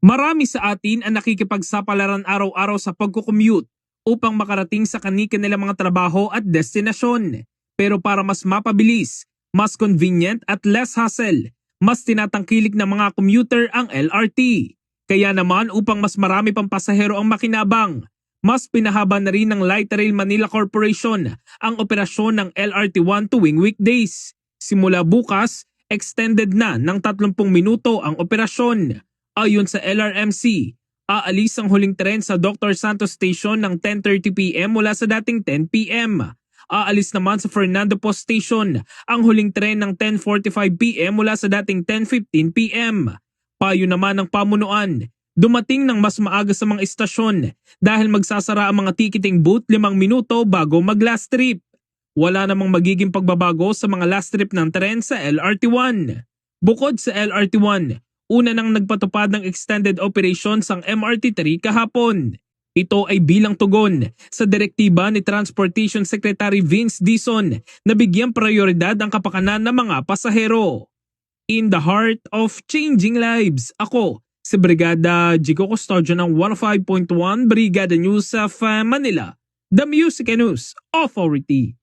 Marami sa atin ang nakikipagsapalaran araw-araw sa pagkukommute upang makarating sa kani-kanilang mga trabaho at destinasyon. Pero para mas mapabilis, mas convenient at less hassle, mas tinatangkilik ng mga commuter ang LRT. Kaya naman upang mas marami pang pasahero ang makinabang, mas pinahaba na rin ng Light Rail Manila Corporation ang operasyon ng LRT1 tuwing weekdays. Simula bukas, extended na ng 30 minuto ang operasyon. Ayon sa LRMC, aalis ang huling tren sa Dr. Santos Station ng 10.30pm mula sa dating 10pm. Aalis naman sa Fernando Post Station ang huling tren ng 10.45pm mula sa dating 10.15pm. Payo naman ng pamunuan, dumating ng mas maaga sa mga istasyon dahil magsasara ang mga ticketing booth limang minuto bago mag last trip. Wala namang magiging pagbabago sa mga last trip ng tren sa LRT1. Bukod sa LRT1, una nang nagpatupad ng extended operations ang MRT3 kahapon. Ito ay bilang tugon sa direktiba ni Transportation Secretary Vince Dison na bigyang prioridad ang kapakanan ng mga pasahero. In the heart of changing lives, ako si Brigada Jico Custodio ng 105.1 Brigada News uh, Manila, the Music and News Authority.